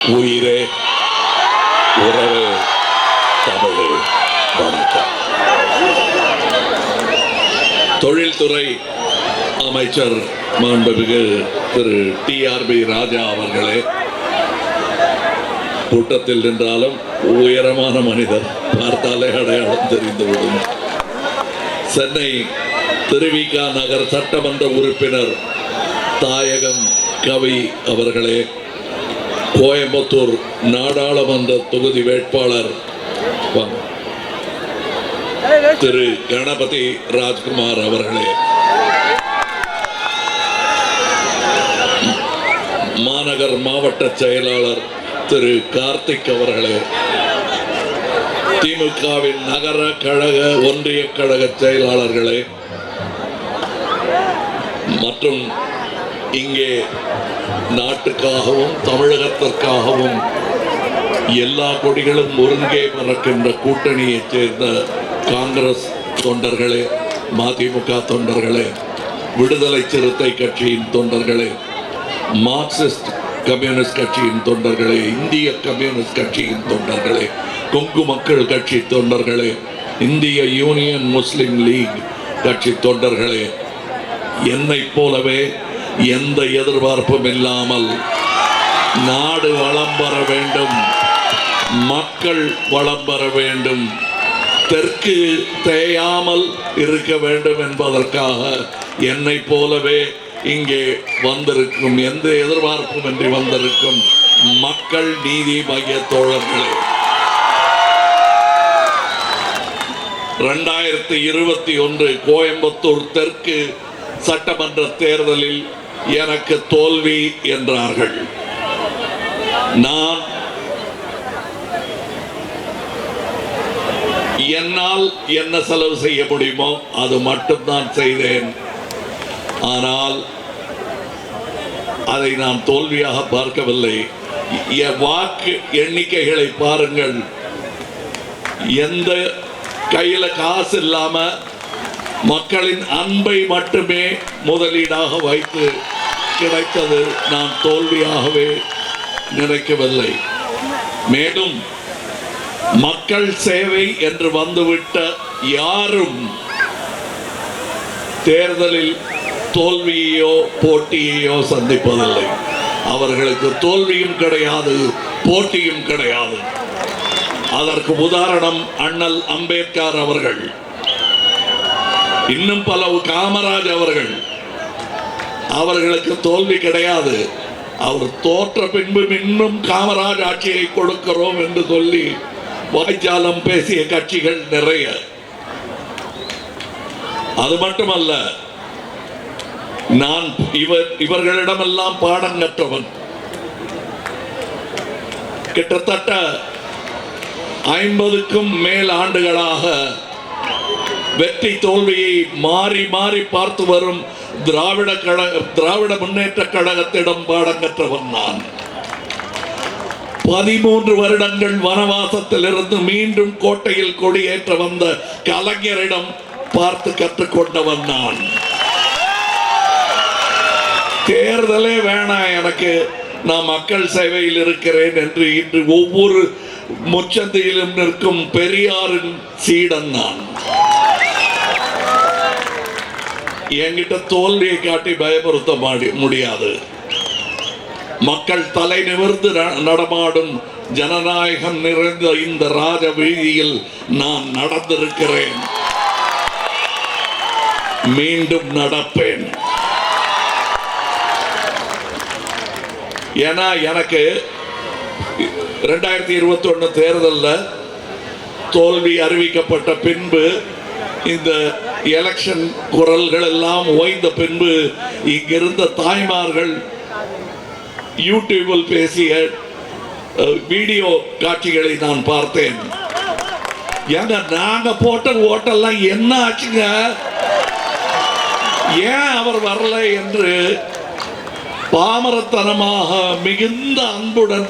உயிரே உறவே தமிழே வணக்கம். தொழில்துறை அமைச்சர் மாண்புமிகு Thiru T R B Raja அவர்களே கூட்டத்தில் நின்றாலும் உயரமான மனிதர் பார்த்தாலே அடையாளம் தெரிந்துவிடும் சென்னை திருவிகா நகர் சட்டமன்ற உறுப்பினர் தாயகம் கவி அவர்களே கோயம்புத்தூர் நாடாளுமன்ற தொகுதி வேட்பாளர் திரு கணபதி ராஜ்குமார் அவர்களே. மாநகர் மாவட்ட செயலாளர் திரு கார்த்திக் அவர்களே. திமுகவின் நகர கழக ஒன்றிய கழக செயலாளர்களே. மற்றும் இங்கே நாட்டுக்காகவும் தமிழகத்திற்காகவும் எல்லா கொடிகளும் ஒருங்கே பறக்கின்ற கூட்டணியைச் சேர்ந்த காங்கிரஸ் தொண்டர்களே மதிமுக தொண்டர்களே விடுதலை சிறுத்தை கட்சியின் தொண்டர்களே மார்க்சிஸ்ட் கம்யூனிஸ்ட் கட்சியின் தொண்டர்களே இந்திய கம்யூனிஸ்ட் கட்சியின் தொண்டர்களே கொங்கு மக்கள் கட்சி தொண்டர்களே இந்திய யூனியன் முஸ்லிம் லீக் கட்சி தொண்டர்களே என்னைப் போலவே எந்த எதிர்பார்ப்பும் இல்லாமல் நாடு வளம் பெற வேண்டும் மக்கள் வளம் பெற வேண்டும் தெற்கு தேயாமல் இருக்க வேண்டும் என்பதற்காக என்னைப் போலவே இங்கே வந்திருக்கும் எந்த எதிர்பார்ப்பும் இன்றி வந்திருக்கும் மக்கள் நீதி மைய தோழர்களே. ரெண்டாயிரத்தி இருபத்தி ஒன்று கோயம்புத்தூர் தெற்கு சட்டமன்ற தேர்தலில் எனக்கு தோல்வி என்றார்கள். நான் என்னால் என்ன செலவு செய்ய முடியுமோ அது மட்டும்தான் செய்தேன். ஆனால் அதை நான் தோல்வியாக பார்க்கவில்லை. என் வாக்கு எண்ணிக்கைகளை பாருங்கள். எந்த கையில் காசு இல்லாமல் மக்களின் அன்பை மட்டுமே முதலீடாக வைத்து கிடைத்தது நான் தோல்வியாகவே நினைக்கவில்லை. மேலும் மக்கள் சேவை என்று வந்துவிட்ட யாரும் தேர்தலில் தோல்வியையோ போட்டியையோ சந்திப்பதில்லை. அவர்களுக்கு தோல்வியும் கிடையாது போட்டியும் கிடையாது. அதற்கு உதாரணம் அண்ணல் அம்பேத்கர் அவர்கள். இன்னும் பல காமராஜ் அவர்கள். அவர்களுக்கு தோல்வி கிடையாது. அவர் தோற்ற பின்பு இன்னும் காமராஜ் ஆட்சியை கொடுக்கிறோம் என்று சொல்லி வாய்ஜாலம் பேசிய கட்சிகள் நிறைய. அது மட்டுமல்ல நான் இவர் இவர்களிடமெல்லாம் பாடம் கற்றவன். கிட்டத்தட்ட ஐம்பதுக்கும் மேல் ஆண்டுகளாக வெற்றி தோல்வியை மாறி மாறி பார்த்து வரும் திராவிட கழக திராவிட முன்னேற்ற கழகத்திடம் பாடம் கற்றவன் நான். பதிமூன்று வருடங்கள் வனவாசத்திலிருந்து மீண்டும் கோட்டையில் கொடியேற்ற வந்த கலைஞரிடம் பார்த்து கற்றுக்கொண்டவன் நான். தேர்தலே வேணாம் எனக்கு நான் மக்கள் சேவையில் இருக்கிறேன் என்று இன்று ஒவ்வொரு முச்சந்தையிலும் நிற்கும் பெரியாரின் சீடன் நான். என்கிட்ட தோல்வியை காட்டி பயமுறுத்த முடியாது. மக்கள் தலை நிமிர்ந்து ந- நடமாடும் ஜனநாயகம் நிறைந்த இந்த ராஜ வீதியில் நான் நடந்திருக்கிறேன். மீண்டும் நடப்பேன். ஏன்னா எனக்கு ரெண்டாயிரத்தி இருபத்தி ஒன்று தேர்தலில் தோல்வி அறிவிக்கப்பட்ட பின்பு இந்த எலெக்ஷன் குரல்கள் எல்லாம் ஓய்ந்த பின்பு இங்கிருந்த தாய்மார்கள் யூடியூபில் பேசிய வீடியோ காட்சிகளை நான் பார்த்தேன். ஏங்க நாங்க போட்ட ஓட்டெல்லாம் என்ன ஆச்சுங்க? ஏன் அவர் வரல என்று பாமரத்தனமாக மிகுந்த அன்புடன்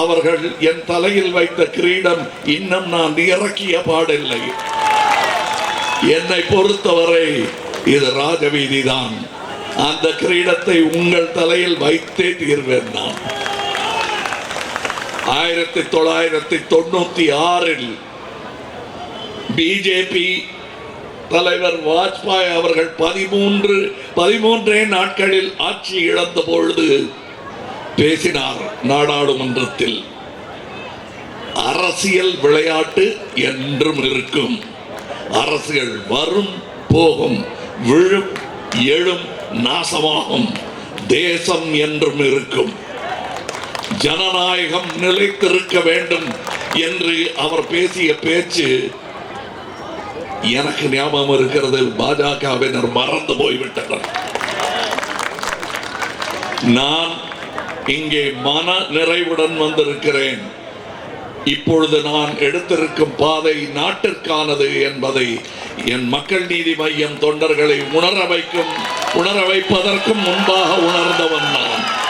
அவர்கள் என் தலையில் வைத்த கிரீடம் இன்னும் நான் இறக்கிய பாடில்லை. என்னை பொறுத்தவரை இது ராஜவீதி தான் அந்த கிரீடத்தை உங்கள் தலையில் வைத்தே தீர்வேன் நான். ஆயிரத்தி தொள்ளாயிரத்தி தொண்ணூத்தி ஆறில் பிஜேபி தலைவர் வாஜ்பாய் அவர்கள் பதிமூன்று பதிமூன்றே நாட்களில் ஆட்சி இழந்த பொழுது பேசினார் நாடாளுமன்றத்தில். அரசியல் விளையாட்டு என்றும் இருக்கும். அரசுகள் வரும் போகும் விழும் எழும் நாசமாகும். தேசம் என்றும் இருக்கும். ஜனநாயகம் நிலைத்திருக்க வேண்டும் என்று அவர் பேசிய பேச்சு எனக்கு ஞாபகம் இருக்கிறது பாஜகவினர் மறந்து போய்விட்டனர். நான் இங்கே மன நிறைவுடன் வந்திருக்கிறேன். இப்பொழுது நான் எடுத்திருக்கும் பாதை நாட்டிற்கானது என்பதை என் மக்கள் நீதி மையம் தொண்டர்களை உணர வைக்கும் உணர வைப்பதற்கும் முன்பாக உணர்ந்தவன் நான்.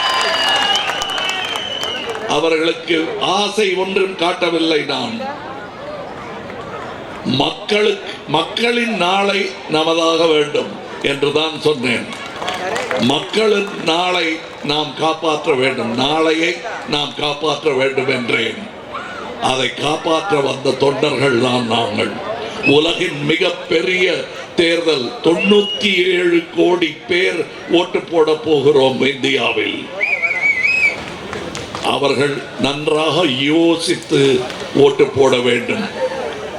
அவர்களுக்கு ஆசை ஒன்றும் காட்டவில்லை நான். மக்களுக்கு மக்களின் நாளை நமதாக வேண்டும் என்றுதான் சொன்னேன். மக்களின் நாளை நாம் காப்பாற்ற வேண்டும் நாளையை நாம் காப்பாற்ற வேண்டும் என்றேன். அதை காப்பாற்ற வந்த தொண்டர்கள் தான் நாங்கள். உலகின் மிக பெரிய தேர்தல் தொண்ணூத்தி ஏழு கோடி பேர் ஓட்டு போட போகிறோம் இந்தியாவில். அவர்கள் நன்றாக யோசித்து ஓட்டு போட வேண்டும்.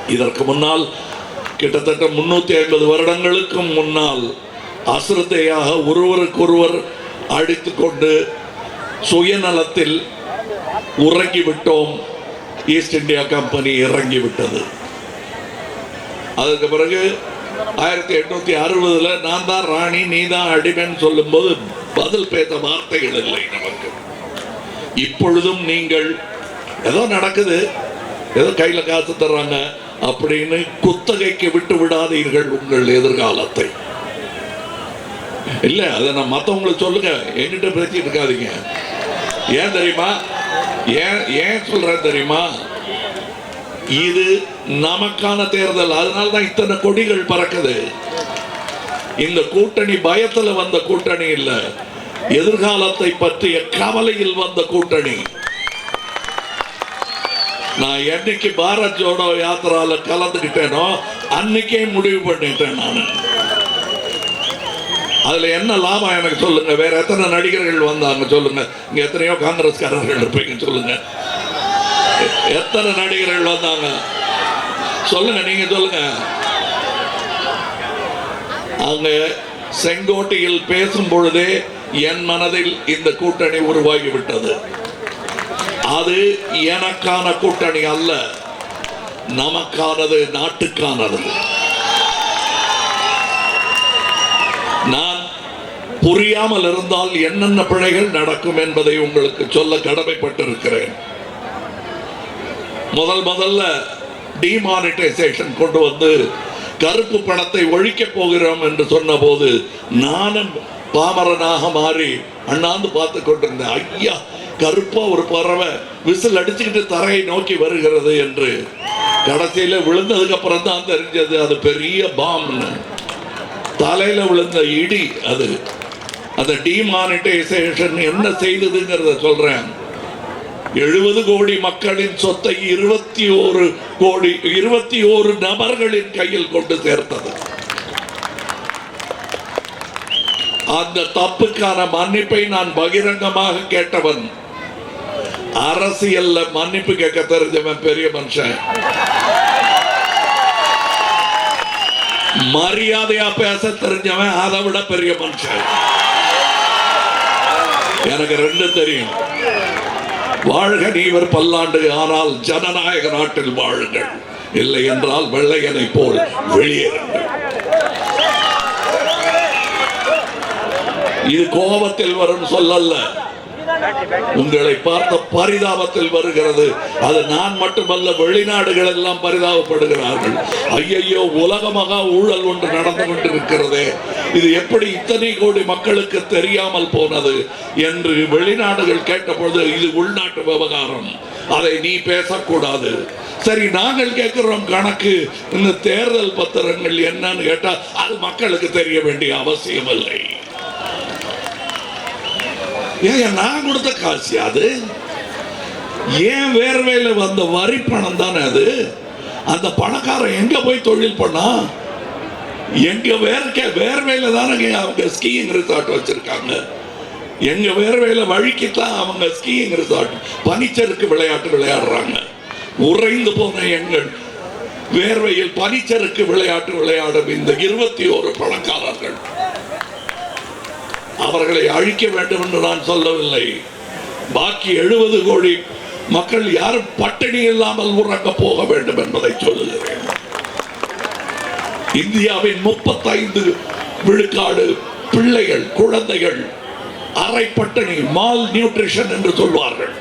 இதற்கு முன்னால் கிட்டத்தட்ட முன்னூத்தி ஐம்பது வருடங்களுக்கும் முன்னால் அசிரத்தையாக ஒருவருக்கொருவர் அடித்துக்கொண்டு சுயநலத்தில் உறங்கிவிட்டோம். ஈஸ்ட் இந்தியா கம்பெனி இறங்கிவிட்டது. அதுக்கு பிறகு ஆயிரத்தி எட்நூத்தி அறுபதுல நான் தான் ராணி நீ தான் அடிமைன்னு சொல்லும்போது பதில் பேச வார்த்தைகள் இல்லை நமக்கு. இப்பொழுதும் நீங்கள் ஏதோ நடக்குது ஏதோ கையில காசு தர்றாங்க அப்படின்னு குத்தகைக்கு விட்டு விடாதீர்கள் உங்கள் எதிர்காலத்தை. இல்ல அதை நான் மத்தவங்களுக்கு சொல்லுங்க என்கிட்ட பேசிட்டு இருக்காதீங்க. ஏன் தெரியுமா? ஏன் ஏன் சொல்றேன் தெரியுமா? இது நமக்கான தேர்தல். அதனால தான் இத்தனை கொடிகள் பறக்குது. இந்த கூட்டணி பயத்துல வந்த கூட்டணி இல்ல. எதிர்காலத்தை பற்றிய கவலையில் வந்த கூட்டணி. நான் என்னைக்கு பாரத் ஜோடோ யாத்திரால கலந்துக்கிட்டேனோ அன்னைக்கே முடிவு பண்ணிட்டேன் நான். அதுல என்ன லாபம்? எனக்கு சொல்லுங்க. வேற எத்தனை நடிகர்கள் வந்தாங்க சொல்லுங்க. இங்க எத்தனையோ காங்கிரஸ்காரர்கள் இருப்பீங்க சொல்லுங்க. எத்தனை நடிகர்கள் வந்தாங்க? சொல்லுங்க நீங்க சொல்லுங்க. அங்க செங்கோட்டையில் பேசும் பொழுதே என் மனதில் இந்த கூட்டணி உருவாகிவிட்டது அது எனக்கான கூட்டணி அல்ல. நமக்கானது நாட்டுக்கானது. நான் புரியாமல் இருந்தால் என்னென்ன பிழைகள் நடக்கும் என்பதை உங்களுக்கு சொல்ல கடமைப்பட்டிருக்கிறேன். முதல் முதல்ல டிமானிட்டைசேஷன் கொண்டு வந்து கருப்பு பணத்தை ஒழிக்கப் போகிறோம் என்று சொன்னபோது நானும் பாமரனாக மாறி அண்ணாந்து பார்த்து கொண்டிருந்தேன். ஐயா கருப்பா ஒரு பறவை விசில் அடிச்சுக்கிட்டு தரையை நோக்கி வருகிறது என்று. கடைசியில விழுந்ததுக்கு அப்புறம் தான் தெரிஞ்சது அது பெரிய பாம்னு. தலையில விழுந்த இடி அது. அந்த டிமானிட்டைசேஷன் என்ன செய்ததுங்கிறத சொல்றேன். எழுபது கோடி மக்களின் சொத்தை இருபத்தி ஓரு கோடி இருபத்தி ஓரு நபர்களின் கையில் கொண்டு சேர்த்தது. அந்த தப்புக்கான மன்னிப்பை நான் பகிரங்கமாக கேட்டவன் அரசியல்ல மன்னிப்பு கேட்க தெரிஞ்சவன் பெரிய மனுஷன். மரியாதையா பேச தெரிஞ்சவன் அதை விட பெரிய மனுஷன். எனக்கு ரெண்டு தெரியும். வாழ்க நீவர் பல்லாண்டு ஆனால் ஜனநாயக நாட்டில் வாழுங்கள். இல்லை என்றால் வெள்ளையனை போல் வெளியேறுங்கள் இது கோபத்தில் வரும் சொல்லல்ல. உங்களை பார்த்த பரிதாபத்தில் வருகிறது. அது நான் மட்டுமல்ல வெளிநாடுகள் எல்லாம் பரிதாபப்படுகிறார்கள். ஐயையோ உலக மகா ஊழல் ஒன்று நடந்து கொண்டிருக்கிறதே. இது எப்படி இத்தனை கோடி மக்களுக்கு தெரியாமல் போனது என்று வெளிநாடுகள் கேட்டபொழுது இது உள்நாட்டு விவகாரம். அதை நீ பேசக்கூடாது. சரி நாங்கள் கேட்கிறோம் கணக்கு. இந்த தேர்தல் பத்திரங்கள் என்னன்னு கேட்டால் அது மக்களுக்கு தெரிய வேண்டிய அவசியம் இல்லை. ஏன் நான் கொடுத்த காசு அது? ஏன் வேர்வையில் வந்த வரி பணம் தானே அது? அந்த பணக்காரன் எங்க போய் தொழில் பண்ணா எங்க வேர்க்க வேர்வையில தானே அவங்க ஸ்கீயிங் ரிசார்ட் வச்சிருக்காங்க. எங்க வேர்வையில வழிக்குத்தான் அவங்க ஸ்கீயிங் ரிசார்ட் பனிச்சறுக்கு விளையாட்டு விளையாடுறாங்க. உறைந்து போன எங்கள் வேர்வையில் பனிச்சறுக்கு விளையாட்டு விளையாடும் இந்த இருபத்தி ஒரு பணக்காரர்கள். அவர்களை அழிக்க வேண்டும் என்று நான் சொல்லவில்லை. பாக்கி எழுபது கோடி மக்கள் யாரும் பட்டினி இல்லாமல் உறங்க போக வேண்டும் என்பதை சொல்லுகிறேன். இந்தியாவின் முப்பத்தைந்து விழுக்காடு பிள்ளைகள் குழந்தைகள் அரை மால் நியூட்ரிஷன் என்று சொல்வார்கள்.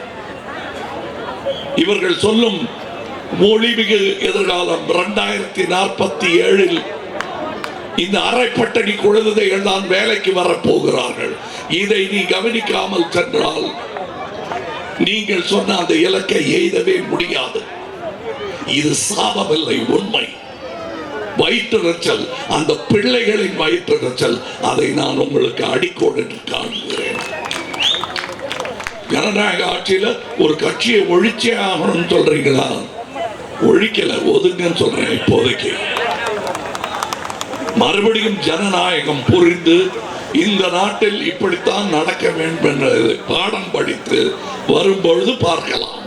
இவர்கள் சொல்லும் மொழிமிகு எதிர்காலம் இரண்டாயிரத்தி நாற்பத்தி ஏழில் இந்த அரைப்பட்டணி குழந்தைகள் தான் வேலைக்கு வரப்போகிறார்கள். இதை நீ கவனிக்காமல் சென்றால் நீங்கள் சொன்ன அந்த இலக்கை எய்தவே முடியாது. இது சாபமில்லை உண்மை. வயிற்றுச்சல் அந்த பிள்ளைகளின் வயிற்றுச்சல் அதை நான் உங்களுக்கு அடிக்கோடு காண்கிறேன். ஜனநாயக ஆட்சியில ஒரு கட்சியை ஒழிச்சே ஆகணும்னு சொல்றீங்களா? ஒழிக்கல ஒதுங்கன்னு சொல்றேன் இப்போதைக்கு. மறுபடியும் ஜனநாயகம் புரிந்து இந்த நாட்டில் இப்படித்தான் நடக்க வேண்டும் என்ற பாடம் படித்து வரும்பொழுது பார்க்கலாம்.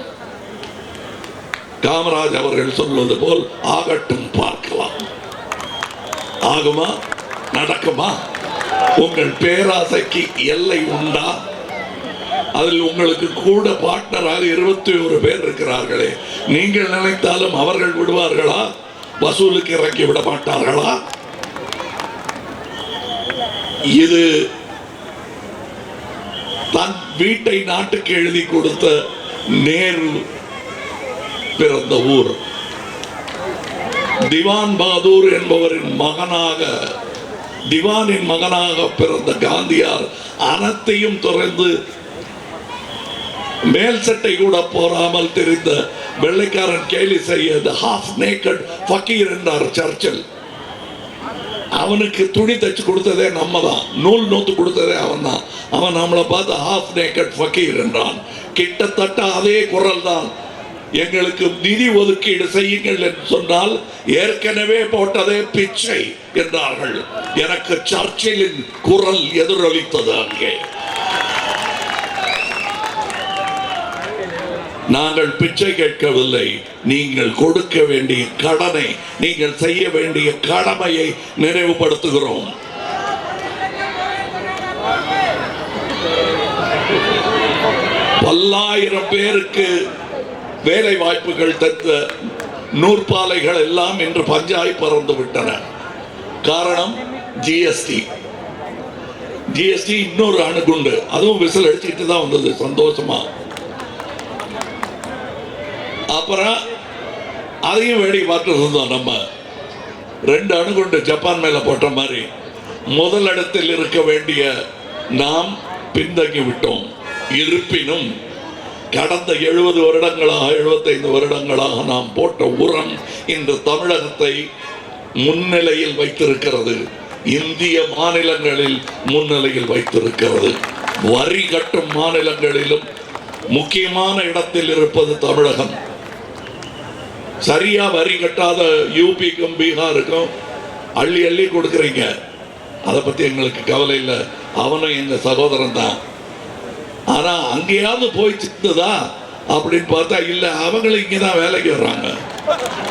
காமராஜ் அவர்கள் சொல்வது போல் ஆகட்டும் பார்க்கலாம். ஆகுமா? நடக்குமா? உங்கள் பேராசைக்கு எல்லை உண்டா? அதில் உங்களுக்கு கூட பார்ட்னராக இருபத்தி ஒரு பேர் இருக்கிறார்களே. நீங்கள் நினைத்தாலும் அவர்கள் விடுவார்களா? வசூலுக்கு இறக்கி விட மாட்டார்களா? இது தன் வீட்டை நாட்டுக்கு எழுதி கொடுத்த நேரு பிறந்த ஊர். திவான் பகதூர் என்பவரின் மகனாக திவானின் மகனாக பிறந்த காந்தியார் அனைத்தையும் துறந்து மேல் சட்டை கூட போராமல் தெரிந்த வெள்ளைக்காரன் கேலி செய்ய ஹாஃப் நேக்கட் ஃபக்கீர் என்றார் சர்ச்சில். அவனுக்கு துணி தச்சு கொடுத்ததே நம்ம தான் நூல் நூத்து கொடுத்ததே அவன் தான் அவன் நம்மளை பார்த்து ஹாஃப் நேக்கட் ஃபக்கீர் என்றான். கிட்டத்தட்ட அதே குரல் தான் எங்களுக்கு நிதி ஒதுக்கீடு செய்யுங்கள் என்று சொன்னால் ஏற்கனவே போட்டதே பிச்சை என்றார்கள். எனக்கு சர்ச்சிலின் குரல் எதிரொலித்தது அங்கே. நாங்கள் பிச்சை கேட்கவில்லை. நீங்கள் கொடுக்க வேண்டிய கடனை நீங்கள் செய்ய வேண்டிய கடமையை நினைவுபடுத்துகிறோம். பல்லாயிரம் பேருக்கு வேலை வாய்ப்புகள் தந்த நூற்பாலைகள் எல்லாம் இன்று பஞ்சாய் பறந்து விட்டன. காரணம் ஜிஎஸ்டி ஜிஎஸ்டி இன்னொரு அணுகுண்டு. அதுவும் விசில் அடிச்சுட்டு தான் வந்தது சந்தோஷமா. அப்புறம் அதையும் வேடி பார்த்துருந்தோம் நம்ம. ரெண்டு அணுகுண்டு ஜப்பான் மேல போட்ட மாதிரி. முதல் இடத்தில் இருக்க வேண்டிய நாம் பின்தங்கி விட்டோம் இருப்பினும் கடந்த எழுபது வருடங்களாக எழுபத்தைந்து வருடங்களாக நாம் போட்ட உரம் இன்று தமிழகத்தை முன்னிலையில் வைத்திருக்கிறது. இந்திய மாநிலங்களில் முன்னிலையில் வைத்திருக்கிறது. வரி கட்டும் மாநிலங்களிலும் முக்கியமான இடத்தில் இருப்பது தமிழகம். சரியா வரி கட்டாத யூபிக்கும் பீகாருக்கும் அள்ளி அள்ளி கொடுக்குறீங்க. அதை பத்தி எங்களுக்கு கவலை இல்லை. அவனும் எங்க சகோதரன் தான். ஆனா அங்கேயாவது போய் சித்துதா அப்படின்னு பார்த்தா இல்ல அவங்களும் இங்கே தான் வேலைக்கு வர்றாங்க.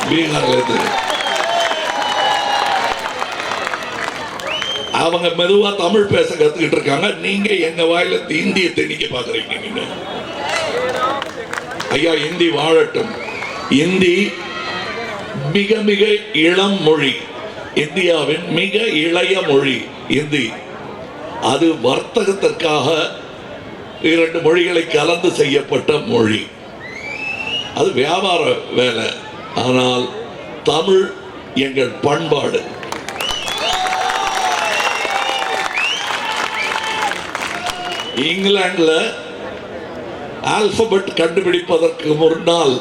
பீகார்ல இருந்து. அவங்க மெதுவா தமிழ் பேச கத்துக்கிட்டு இருக்காங்க. நீங்க எங்க வாயில இந்திய திணிக்க பாக்குறீங்க நீங்க. ஐயா இந்தி வாழட்டும். இந்தி மிக மிக இளம் மொழி. இந்தியாவின் மிக இளைய மொழி இந்தி. அது வர்த்தகத்திற்காக இரண்டு மொழிகளை கலந்து செய்யப்பட்ட மொழி அது வியாபார வேலை ஆனால் தமிழ் எங்கள் பண்பாடு இங்கிலாந்துல ஆல்பபெட் கண்டுபிடிப்பதற்கு முன்னால்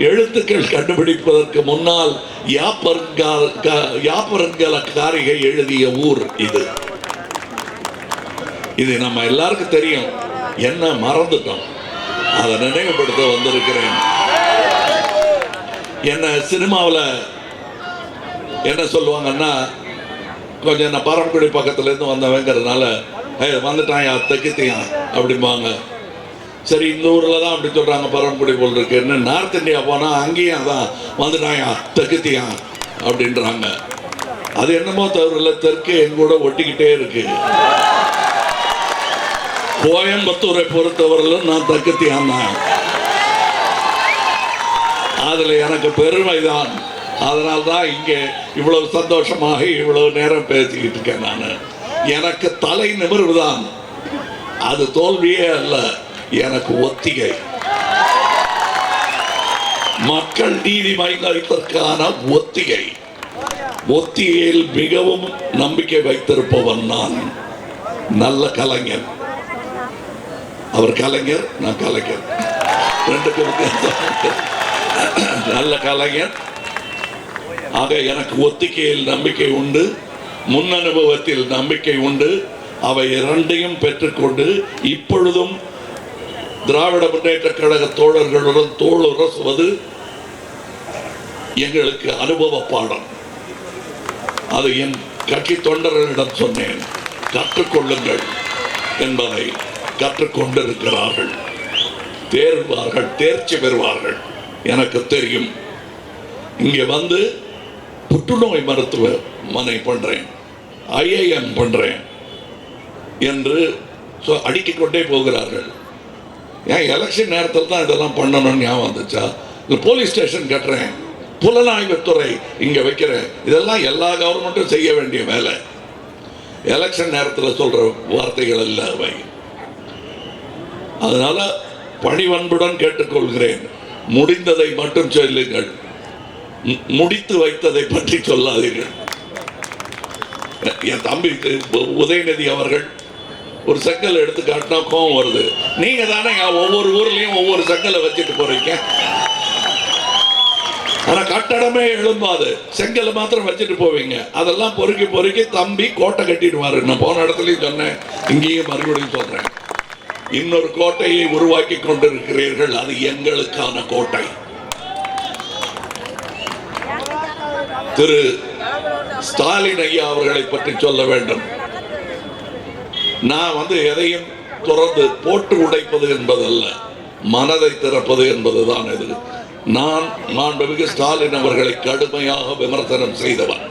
எழுத்துக்கள் கண்டுபிடிப்பதற்கு முன்னால் யாப்பருங்கால் க- காரிகை எழுதிய ஊர் இது இது நம்ம எல்லாருக்கும் தெரியும். என்ன மறந்துட்டோம். அதை நினைவுபடுத்த வந்திருக்கிறேன். என்ன சினிமாவில் என்ன சொல்லுவாங்கன்னா கொஞ்சம் நான் பரமக்குடி பக்கத்துலேருந்து வந்தவங்கிறதுனால வந்துட்டான் வந்துட்டான் அத்தக்கித்தையான் அப்படிம்பாங்க. சரி இந்த ஊரில் தான் அப்படி சொல்கிறாங்க பரமக்குடி போல் இருக்குன்னு நார்த் இந்தியா போனால் அங்கேயும் அதான் வந்துட்டாயா தெற்குத்தியான் அப்படின்றாங்க. அது என்னமோ தவிர தெற்கு எங்கூட ஒட்டிக்கிட்டே இருக்கு. கோயம்புத்தூரை பொறுத்தவரையிலும் நான் தக்கத்தி தான் அதில் எனக்கு பெருமைதான். அதனால் தான் இங்கே இவ்வளவு சந்தோஷமாக இவ்வளவு நேரம் பேசிக்கிட்டு இருக்கேன் நான். எனக்கு தலை நிமிர்வுதான். அது தோல்வியே அல்ல எனக்கு ஒத்திகை. மக்கள் நீதி வைப்பதற்கான ஒத்திகை. ஒத்திகையில் மிகவும் நம்பிக்கை வைத்திருப்பவன் நான். நல்ல கலைஞன். அவர் கலைஞர் நான் கலைஞர். ரெண்டுக்கும் வித்தியாசம் நல்ல கலைஞர். ஆக எனக்கு ஒத்திக்கையில் நம்பிக்கை உண்டு. முன் அனுபவத்தில் நம்பிக்கை உண்டு. அவை இரண்டையும் பெற்றுக்கொண்டு இப்பொழுதும் திராவிட முன்னேற்ற கழக தோழர்களுடன் தோளுரசுவது எங்களுக்கு அனுபவ பாடம். அது என் கட்சி தொண்டர்களிடம் சொன்னேன். கற்றுக்கொள்ளுங்கள் என்பதை. கற்றுக்கொண்டிருக்கிறார்கள் தேர்வார்கள் தேர்ச்சி பெறுவார்கள். எனக்கு தெரியும். இங்கே வந்து புற்றுநோய் மருத்துவ மனை பண்றேன். ஐஏஎம் பண்றேன் என்று சொ- அடுக்கிக்கொண்டே போகிறார்கள். ஏன் எலெக்ஷன் நேரத்தில் தான் இதெல்லாம் பண்ணணும்னு ஞாபகம் வந்துச்சா? இல்லை போலீஸ் ஸ்டேஷன் கட்டுறேன். புலனாய்வுத்துறை இங்கே வைக்கிறேன். இதெல்லாம் எல்லா கவர்மெண்ட்டும் செய்ய வேண்டிய வேலை. எலெக்ஷன் நேரத்தில் சொல்கிற வார்த்தைகள் இல்லை அவை. அதனால் பணிவன்புடன் கேட்டுக்கொள்கிறேன். முடிந்ததை மட்டும் சொல்லுங்கள். மு- முடித்து வைத்ததை பற்றி சொல்லாதீர்கள். என் தம்பி உதயநிதி அவர்கள் ஒரு செங்கல் எடுத்து காட்டினா கோவம் வருது. நீங்க தானே ஒவ்வொரு ஊர்லயும் ஒவ்வொரு செங்கலை வச்சுட்டு போறீங்க? ஆனா கட்டடமே எழும்பாது. செங்கலை மாத்திரம் வச்சுட்டு போவீங்க. அதெல்லாம் பொறுக்கி பொறுக்கி தம்பி கோட்டை கட்டிடுவாரு. நான் போன இடத்துலயும் சொன்னேன். இங்கேயும் மறுபடியும் சொல்றேன். இன்னொரு கோட்டையை உருவாக்கி கொண்டிருக்கிறீர்கள். அது எங்களுக்கான கோட்டை. திரு ஸ்டாலின் ஐயா அவர்களை பற்றி சொல்ல வேண்டும். நான் வந்து எதையும் துறந்து போட்டு உடைப்பது என்பதல்ல மனதை திறப்பது என்பதுதான் இது நான் மாண்புமிகு ஸ்டாலின் அவர்களை கடுமையாக விமர்சனம் செய்தவன்.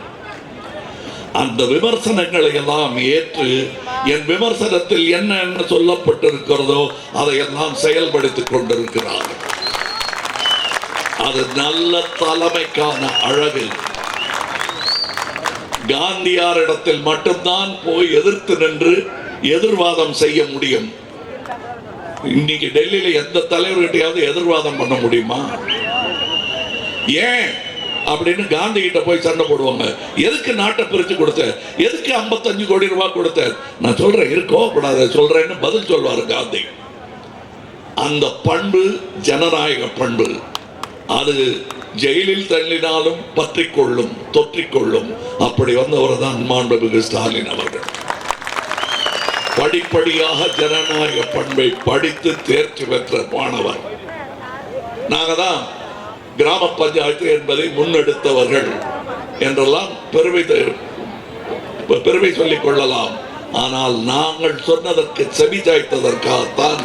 அந்த விமர்சனங்களை எல்லாம் ஏற்று என் விமர்சனத்தில் என்ன என்ன சொல்லப்பட்டிருக்கிறதோ அதையெல்லாம் செயல்படுத்திக் கொண்டிருக்கிறார். அது நல்ல தலைமைக்கான அழகு. காந்தியாரிடத்தில் மட்டும்தான் போய் எதிர்த்து நின்று எதிர்வாதம் செய்ய முடியும். இன்னைக்கு டெல்லியில எந்த தலைவர்கிட்டயாவது எதிர்வாதம் பண்ண முடியுமா? ஏன்? அப்படின்னு காந்தி கிட்ட போய் சண்டை போடுவாங்க. எதுக்கு நாட்டை பிரித்து கொடுத்த? எதுக்கு 55 கோடி ரூபாய் கொடுத்த? நான் சொல்றேன் இருக்கோ கூடாது சொல்றேன்னு பதில் சொல்வார் காந்தி. அந்த பண்பு ஜனநாயக பண்பு. அது ஜெயிலில் தள்ளினாலும் பற்றிக்கொள்ளும் தொற்றிக்கொள்ளும். அப்படி வந்தவர் தான் மாண்புமிகு ஸ்டாலின் அவர்கள். படிப்படியாக ஜனநாயக பண்பை படித்து தேர்ச்சி பெற்ற மாணவர். நாங்கள் தான் கிராம பஞ்சாயத்து என்பதை முன்னெடுத்தவர்கள் என்றெல்லாம் பெருமை பெருமை சொல்லிக் கொள்ளலாம். ஆனால் நாங்கள் சொன்னதற்கு செவி சாய்த்ததற்காகத்தான்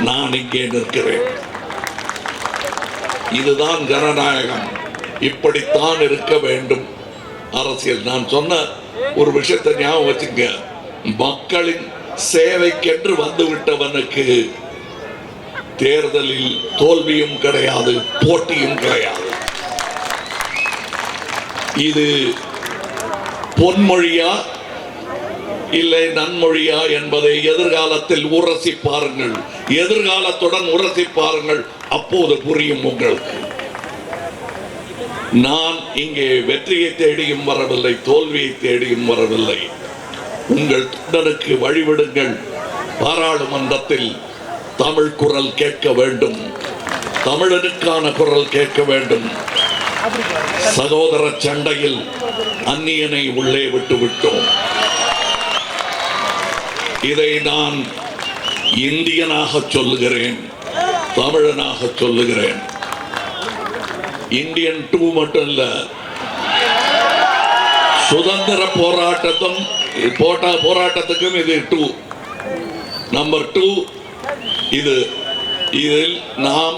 நான் இங்கே நிற்கிறேன். இதுதான் ஜனநாயகம். இப்படித்தான் இருக்க வேண்டும். அரசியல். நான் சொன்ன ஒரு விஷயத்தை ஞாபகம் வச்சுங்க மக்களின் சேவைக்கென்று வந்து விட்டவனுக்கு தேர்தலில் தோல்வியும் கிடையாது போட்டியும் கிடையாது. இது பொன்மொழியா இல்லை நன்மொழியா என்பதை எதிர்காலத்தில் உரசி பாருங்கள். எதிர்காலத்துடன் உரசி பாருங்கள். அப்போது புரியும் உங்களுக்கு. நான் இங்கே வெற்றியை தேடியும் வரவில்லை தோல்வியை தேடியும் வரவில்லை. உங்கள் தொண்டனுக்கு வழிவிடுங்கள். பாராளுமன்றத்தில் தமிழ் குரல் கேட்க வேண்டும். தமிழனுக்கான குரல் கேட்க வேண்டும். சகோதர சண்டையில் அந்நியனை உள்ளே விட்டு விட்டோம். இதை நான் இந்தியனாக சொல்லுகிறேன். தமிழனாக சொல்லுகிறேன். இந்தியன் டூ மட்டும் இல்ல. சுதந்திர போராட்டத்தும் போட்டா போராட்டத்துக்கும் இது டூ. நம்பர் டூ இது இதில் நாம்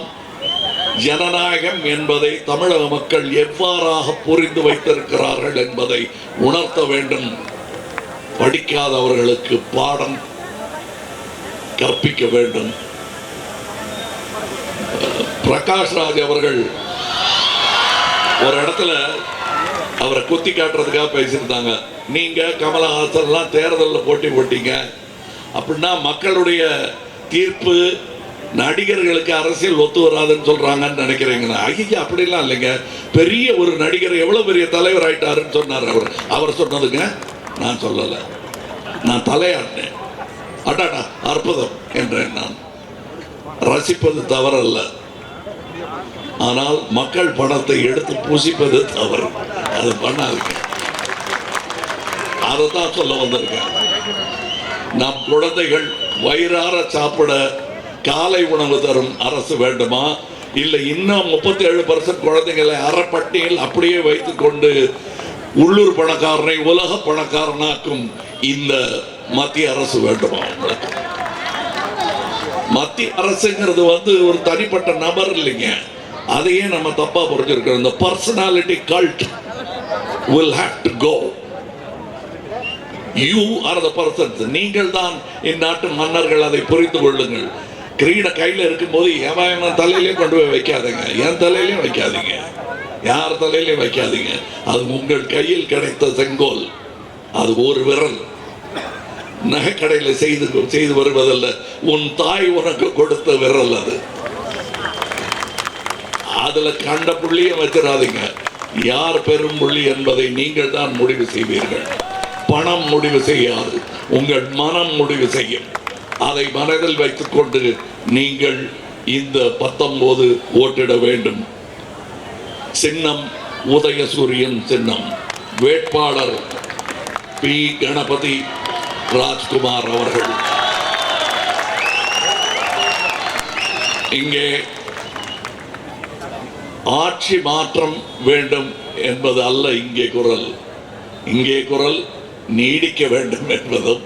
ஜனநாயகம் என்பதை தமிழக மக்கள் எவ்வாறாக புரிந்து வைத்திருக்கிறார்கள் என்பதை உணர்த்த வேண்டும். படிக்காதவர்களுக்கு பாடம் கற்பிக்க வேண்டும். பிரகாஷ் ராஜ் அவர்கள் ஒரு இடத்துல அவரை குத்தி காட்டுறதுக்காக பேசியிருந்தாங்க. நீங்க கமலஹாசன்லாம் தேர்தலில் போட்டி போட்டீங்க. அப்படின்னா மக்களுடைய தீர்ப்பு நடிகர்களுக்கு அரசியல் ஒத்து வராதுன்னு சொல்றாங்கன்னு நினைக்கிறீங்கன்னா ஐயா அப்படிலாம் இல்லைங்க. பெரிய ஒரு நடிகர் எவ்வளவு பெரிய தலைவர் ஆயிட்டாருன்னு சொன்னார் அவர். அவர் சொன்னதுங்க நான் சொல்லலை. நான் தலையாட்டினேன். அடாடா அற்புதம் என்றேன் நான். ரசிப்பது தவறல்ல. ஆனால் மக்கள் பணத்தை எடுத்து பூசிப்பது தவறு. அது பண்ணாதுங்க. அதை தான் சொல்ல வந்திருக்கேன். நம் குழந்தைகள் வயிறார சாப்பிட காலை உணவு தரும் அரசு வேண்டுமா? இல்லை இன்னும் முப்பத்தி ஏழு பர்சன்ட் குழந்தைங்களை அறப்பட்டியில் அப்படியே வைத்துக்கொண்டு உள்ளூர் பணக்காரனை உலக பணக்காரனாக்கும் இந்த மத்திய அரசு வேண்டுமா? உங்களுக்கு மத்திய அரசுங்கிறது வந்து ஒரு தனிப்பட்ட நபர் இல்லைங்க. அதையே நம்ம தப்பா புரிஞ்சிருக்கிறோம். இந்த personality cult will have to go you are the persons நீங்கள் தான் இந்நாட்டு மன்னர்கள் அதை புரிந்து கொள்ளுங்கள். கிரீட கையில் இருக்கும்போது எவன் தலையிலையும் கொண்டு போய் வைக்காதீங்க. என் தலையிலையும் வைக்காதீங்க. யார் தலையிலையும் வைக்காதீங்க. அது உங்கள் கையில் கிடைத்த செங்கோல். அது ஒரு விரல். நகைக்கடையில் செய்து செய்து வருவதல்ல. உன் தாய் உனக்கு கொடுத்த விரல் அது. அதுல கண்ட புள்ளிய வச்சிடாதீங்க. யார் பெரும் புள்ளி என்பதை நீங்கள் தான் முடிவு செய்வீர்கள். பணம் முடிவு செய்யாது. உங்கள் மனம் முடிவு செய்யும். அதை மனதில் வைத்துக்கொண்டு நீங்கள் இந்த பத்தொன்பது ஓட்டிட வேண்டும். சின்னம் உதயசூரியன் சின்னம். வேட்பாளர் பி. கணபதி ராஜ்குமார் அவர்கள். இங்கே ஆட்சி மாற்றம் வேண்டும் என்பது அல்ல இங்கே குரல். இங்கே குரல் நீடிக்க வேண்டும் என்பதும்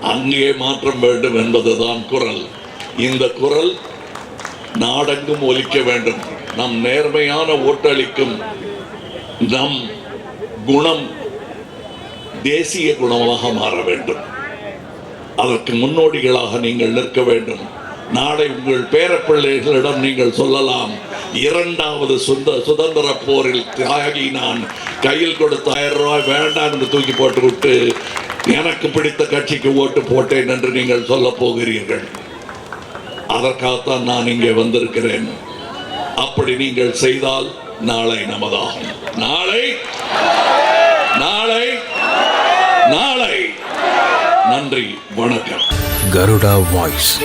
அங்கே மாற்றம் வேண்டும் என்பதுதான் குரல். இந்த குரல் நாடெங்கும் ஒலிக்க வேண்டும். நம் நேர்மையான ஓட்டளிக்கும் நம் குணம் தேசிய குணமாக மாற வேண்டும். அதற்கு முன்னோடிகளாக நீங்கள் நிற்க வேண்டும். நாளை உங்கள் பேரப்பிள்ளைகளிடம் நீங்கள் சொல்லலாம் இரண்டாவது சுந்த சுதந்திர போரில் தியாகி நான் கையில் கொடுத்த ஆயிரம் ரூபாய் வேண்டாம் என்று தூக்கி போட்டு விட்டு எனக்கு பிடித்த கட்சிக்கு ஓட்டு போட்டேன் என்று நீங்கள் சொல்ல போகிறீர்கள். அதற்காகத்தான் நான் இங்கே வந்திருக்கிறேன். அப்படி நீங்கள் செய்தால் நாளை நமதாகும். நாளை நாளை நாளை. நன்றி வணக்கம். கருடா வாய்ஸ்.